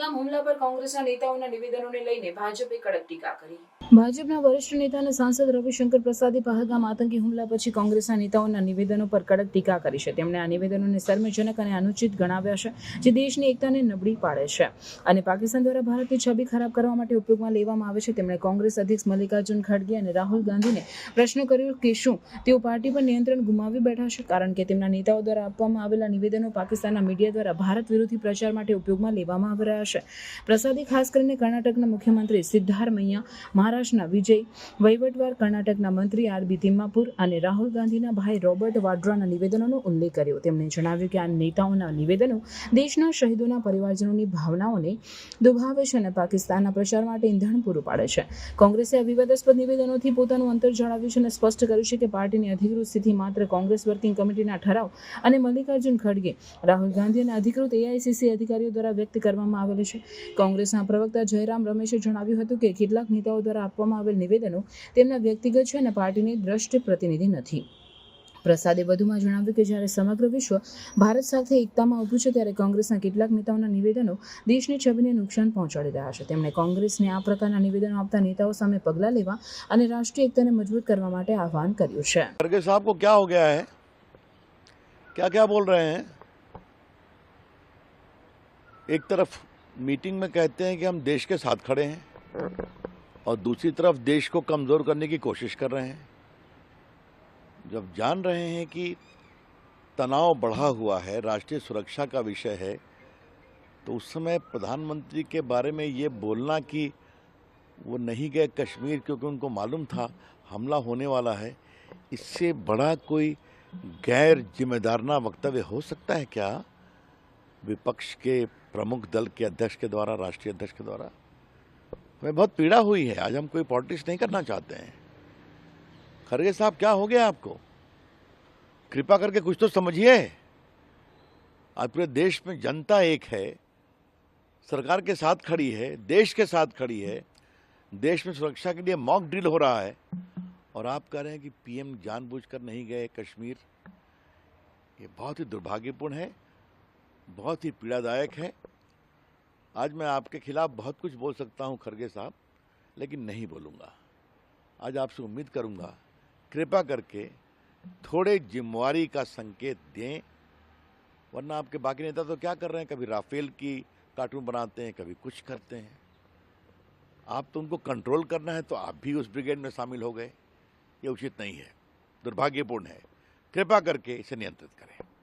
ગામ હુમલા પર કોંગ્રેસના નેતાઓના નિવેદનોને લઈને ભાજપે કડક ટીકા કરી ભાજપના વરિષ્ઠ નેતા અને સાંસદ રવિશંકર પ્રસાદે પહલગામ આતંકી હુમલા પછી કોંગ્રેસના નેતાઓના નિવેદનો પર કડક ટીકા કરી છે તેમણે આ નિવેદનોને શર્મજનક અને અનુચિત ગણાવ્યા છે જે દેશની એકતાને નબળી પાડે છે અને પાકિસ્તાન દ્વારા ભારતની છબી ખરાબ કરવા માટે ઉપયોગમાં લેવામાં આવે છે તેમણે કોંગ્રેસ અધ્યક્ષ મલ્લિકાર્જુન ખડગે અને રાહુલ ગાંધીને પ્રશ્ન કર્યો કે શું તેઓ પાર્ટી પર નિયંત્રણ ગુમાવી બેઠા છે કારણ કે તેમના નેતાઓ દ્વારા આપવામાં આવેલા નિવેદનો પાકિસ્તાનના મીડિયા દ્વારા ભારત વિરોધી પ્રચાર માટે ઉપયોગમાં લેવામાં આવી રહ્યા છે પ્રસાદે ખાસ કરીને કર્ણાટકના મુખ્યમંત્રી સિદ્ધારમૈયા મહારાજ મહારાષ્ટ્રના વિજય વહીવટવાર કર્ણાટકના મંત્રી આર બી તિમ્માપુર અને રાહુલ ગાંધીના ભાઈ રોબર્ટ વાડ્રાના નિવેદનોનો ઉલ્લેખ કર્યો તેમણે જણાવ્યું કે આ નેતાઓના નિવેદનો દેશના શહીદોના પરિવારજનોની ભાવનાઓને દુભાવે છે અને પાકિસ્તાનના પ્રચાર માટે ઇંધણ પૂરું પાડે છે કોંગ્રેસે આ વિવાદાસ્પદ નિવેદનોથી પોતાનું અંતર જણાવ્યું છે અને સ્પષ્ટ કર્યું છે કે પાર્ટીની અધિકૃત સ્થિતિ માત્ર કોંગ્રેસ વર્કિંગ કમિટીના ઠરાવ અને મલ્લિકાર્જુન ખડગે રાહુલ ગાંધી અને અધિકૃત એઆઈસીસી અધિકારીઓ દ્વારા વ્યક્ત કરવામાં આવેલ છે કોંગ્રેસના પ્રવક્તા જયરામ રમેશે જણાવ્યું હતું કે કેટલાક નેતાઓ દ્વારા પોમાવલ નિવેદનો તેમના વ્યક્તિગત છે અને પાર્ટીની દ્રષ્ટિ પ્રતિનિધિ નથી પ્રસાદે વધુમાં જણાવ્યું કે જ્યારે સમગ્ર વિશ્વ ભારત સાથે એકતામાં ઊભું છે ત્યારે કોંગ્રેસના કેટલાક નેતાઓના નિવેદનો દેશની છબીને નુકસાન પહોંચાડી રહ્યા છે તેમણે કોંગ્રેસને આ પ્રકારના નિવેદનો આપતા નેતાઓ સામે પગલા લેવા અને રાષ્ટ્રીય એકતાને મજબૂત કરવા માટે આહવાન કર્યું છે વર્ગે સાહેબ કો શું હો ગયા છે શું શું બોલ રહે છે એક તરફ મીટિંગમાં કહેતે છે કે હમ દેશ કે સાથ ખડે હે और दूसरी तरफ देश को कमज़ोर करने की कोशिश कर रहे हैं जब जान रहे हैं कि तनाव बढ़ा हुआ है राष्ट्रीय सुरक्षा का विषय है तो उस समय प्रधानमंत्री के बारे में ये बोलना कि वो नहीं गए कश्मीर क्योंकि उनको मालूम था हमला होने वाला है इससे बड़ा कोई गैर जिम्मेदारना वक्तव्य हो सकता है क्या विपक्ष के प्रमुख दल के अध्यक्ष के द्वारा राष्ट्रीय अध्यक्ष के द्वारा हमें बहुत पीड़ा हुई है आज हम कोई पॉलिटिक्स नहीं करना चाहते हैं खड़गे साहब क्या हो गया आपको कृपा करके कुछ तो समझिए आज पूरे देश में जनता एक है सरकार के साथ खड़ी है देश के साथ खड़ी है देश में सुरक्षा के लिए मॉक ड्रिल हो रहा है और आप कह रहे हैं कि पीएम जानबूझकर नहीं गए कश्मीर ये बहुत ही दुर्भाग्यपूर्ण है बहुत ही पीड़ादायक है आज मैं आपके खिलाफ बहुत कुछ बोल सकता हूं खरगे साहब लेकिन नहीं बोलूँगा आज आपसे उम्मीद करूँगा कृपा करके थोड़े जिम्मेवारी का संकेत दें वरना आपके बाकी नेता तो क्या कर रहे हैं कभी राफेल की कार्टून बनाते हैं कभी कुछ करते हैं आप तो उनको कंट्रोल करना है तो आप भी उस ब्रिगेड में शामिल हो गए ये उचित नहीं है दुर्भाग्यपूर्ण है कृपा करके इसे नियंत्रित करें